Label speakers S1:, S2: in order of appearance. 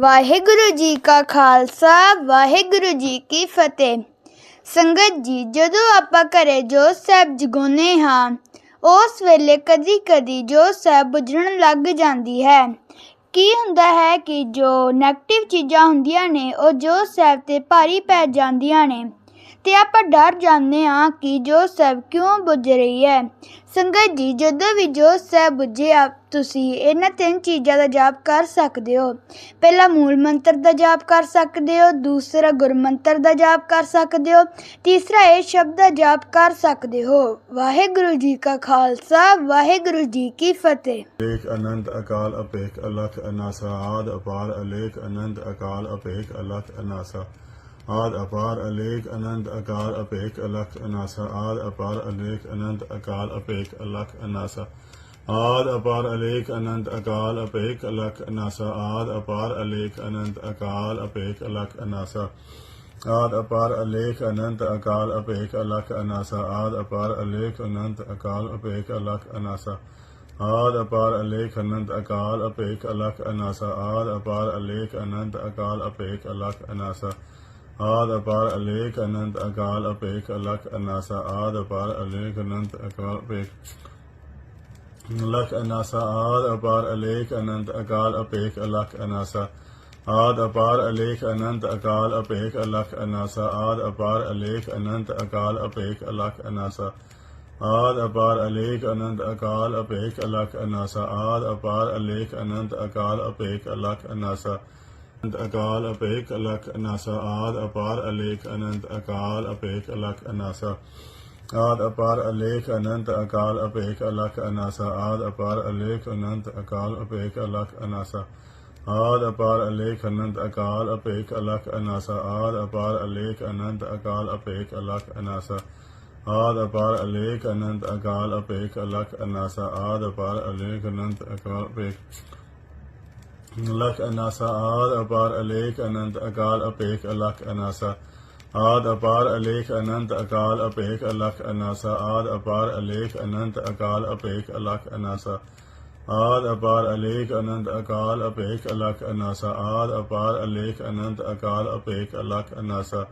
S1: ਵਾਹਿਗੁਰੂ ਜੀ ਕਾ ਖਾਲਸਾ, ਵਾਹਿਗੁਰੂ ਜੀ ਕੀ ਫਤਿਹ। ਸੰਗਤ ਜੀ, ਜਦੋਂ ਆਪਾਂ ਘਰੇ ਜੋਤ ਸਾਹਿਬ ਜਗਾਉਂਦੇ ਹਾਂ, ਉਸ ਵੇਲੇ ਕਦੀ ਕਦੀ ਜੋਤ ਸਾਹਿਬ ਬੁਝਣ ਲੱਗ ਜਾਂਦੀ ਹੈ। ਕੀ ਹੁੰਦਾ ਹੈ ਕਿ ਜੋ 네ਗੇਟਿਵ ਚੀਜ਼ਾਂ ਹੁੰਦੀਆਂ ਨੇ, ਉਹ ਜੋਤ ਸਾਹਿਬ ਤੇ ਭਾਰੀ ਪੈ ਜਾਂਦੀਆਂ ਨੇ। ਤੇ ਆਪਾਂ ਡਰ ਜਾਂਦੇ ਹਾਂ ਕਿ ਜੋਤ ਸਾਹਿਬ ਕਿਉਂ ਬੁਝ ਰਹੀ ਹੈ। ਸੰਗਤ ਜੀ, ਜਦੋਂ ਵੀ ਜੋਤ ਸਾਹਿਬ ਬੁਝੇ ਆ, ਤੁਸੀਂ ਇਹਨਾਂ ਤਿੰਨ ਚੀਜ਼ਾਂ ਦਾ ਜਾਪ ਕਰ ਸਕਦੇ ਹੋ। ਪਹਿਲਾ ਮੂਲ ਮੰਤਰ ਦਾ ਜਾਪ ਕਰ ਸਕਦੇ ਹੋ, ਦੂਸਰਾ ਗੁਰਮੰਤਰ ਦਾ ਜਾਪ ਕਰ ਸਕਦੇ ਹੋ, ਤੀਸਰਾ ਇਹ ਸ਼ਬਦ ਦਾ ਜਾਪ ਕਰ ਸਕਦੇ ਹੋ। ਵਾਹਿਗੁਰੂ ਜੀ ਕਾ ਖਾਲਸਾ, ਵਾਹਿਗੁਰੂ ਜੀ ਕੀ ਫਤਿਹ।
S2: ਅਲੇਖ, ਅਨੰਤ, ਅਕਾਲ, ਅਪੇਖ, ਅਲਖ, ਅਨਾਸਾ, ਆਦ, ਅਪਾਰ, ਅਲੇਖ, ਅਨੰਤ, ਅਕਾਲ, ਅਪੇਖ, ਅਲਖ, ਅਨਾਸਾ। ਆਦ ਅਪਾਰ ਅਲੇਖ ਅਨੰਤ ਅਕਾਰ ਅਪੇਖ ਅਲਖ ਅਨਾਸਾ ਆਦ ਅਪਾਰ ਅਲੇਖ ਅਨੰਤ ਅਕਾਰ ਅਪੇਖ ਅਲਖ ਅਨਾਸਾ ਆਦ ਅਪਾਰ ਅਲੇਖ ਅਨੰਤ ਅਕਾਲ ਅਪੇਖ ਅਲਖ ਅਨਾਸਾ ਆਦ ਅਪਾਰ ਅਲੇਖ ਅਨੰਤ ਅਕਾਲ ਅਪੇਖ ਅਲਖ ਅਨਾਸਾ ਆਦ ਅਪਾਰ ਅਲੇਖ ਅਨੰਤ ਅਕਾਲ ਅਪੇਖ ਅਲਖ ਅਨਾਸਾ ਆਦ ਅਪਾਰ ਅਲੇਖ ਅਨੰਤ ਅਕਾਲ ਅਪੇਖ ਅਲਖ ਅਨਾਸਾ ਆਦ ਅਪਾਰ ਅਲੇਖ ਅਨੰਤ ਅਕਾਲ ਅਪੇਖ ਅਲਖ ਅਨਾਸਾ ਆਦ ਅਪਾਰ ਅਲੇਖ ਅਨੰਤ ਅਕਾਲ ਅਪੇਖ ਅਲਖ ਅਨਾਸਾ ਆਦ ਅਪਾਰ ਅਲੇਖ ਅਨੰਤ ਅਕਾਲ ਅਪੇਖ ਅਲਖ ਅਨਾਸਾ, ਆਦ ਅਪਾਰ ਅਲੇਖ ਅਨੰਤ ਅਕਾਲ ਅਪੇਖ। ਲਖ ਅਨਾਸਾ, ਆਦ ਅਪਾਰ ਅਲੇਖ ਅਨੰਤ ਅਕਾਲ ਅਪੇਖ ਅਲਖ ਅਨਾਸਾ, ਆਦ ਅਪਾਰ ਅਲੇਖ ਅਨੰਤ ਅਕਾਲ ਅਪੇਖ ਅਲਖ ਅਨਾਸਾ, ਆਦ ਅਪਾਰ ਅਲੇਖ ਅਨੰਤ ਅਕਾਲ ਅਪੇਖ ਅਲਖ ਅਨਾਸਾ, ਆਦ ਅਪਾਰ ਅਲੇਖ ਅਨੰਤ ਅਕਾਲ ਅਪੇਖ ਅਲਖ ਅਨਾਸਾ, ਆਦ ਅਪਾਰ ਅਲੇਖ ਅਨੰਤ ਅਕਾਲ ਅਪੇਖ ਅਲਖ ਅਨਾਸਾ ਅਨੰਤ ਅਕਾਲ ਅਪੇਖ ਅਲਖ ਅਨਾਸਾ, ਆਦ ਅਪਾਰ ਅਲੇਖ ਅਨੰਤ ਅਕਾਲ ਅਪੇਖ ਅਲਖ ਅਨਾਸਾ। ਆਦ ਅਪਾਰ ਅਲੇਖ ਅਨੰਤ ਅਕਾਲ ਅਪੇਖ ਅਲਖ ਅਨਾਸਾ, ਆਦ ਅਪਾਰ ਅਲੇਖ ਅਨੰਤ ਅਕਾਲ ਅਪੇਖ ਅਲਖ ਅਨਾਸਾ। ਆਦ ਅਪਾਰ ਅਲੇਖ ਅਨੰਤ ਅਕਾਲ ਅਪੇਖ ਅਲਖ ਅਨਾਸਾ, ਆਦ ਅਪਾਰ ਅਲੇਖ ਅਨੰਤ ਅਕਾਲ ਅਪੇਖ ਅਲਖ ਅਨਾਸਾ। ਆਦ ਅਪਾਰ ਅਲੇਖ ਅਨੰਤ ਅਕਾਲ ਅਪੇਖ ਅਲਖ ਅਨਾਸਾ, ਆਦ ਅਪਾਰ ਅਲੇਖ ਅਨੰਤ ਅਕਾਲ ਅਪੇਖ ਲਖ ਅਨਾਸਾ, ਆਦ ਅਪਾਰ ਅਲੇਖ ਅਨੰਤ, ਅਕਾਲ ਅਪੇਖ ਅਲਖ ਅਨਾਸਾ। ਆਦ ਅਪਾਰ ਅਲੇਖ ਅਨੰਤ, ਅਕਾਲ ਅਪੇਖ ਅਲਖ ਅਨਾਸਾ। ਆਦ ਅਪਾਰ ਅਲੇਖ ਅਨੰਤ, ਅਕਾਲ ਅਪੇਖ ਅਲਖ ਅਨਾਸਾ। ਆਦ ਅਪਾਰ ਅਲੇਖ ਅਨੰਤ, ਅਕਾਲ ਅਪੇਖ ਅਲਖ ਅਨਾਸਾ। ਆਦ ਅਪਾਰ ਅਲੇਖ ਅਨੰਤ, ਅਕਾਲ ਅਪੇਖ ਅਲਖ ਅਨਾਸਾ।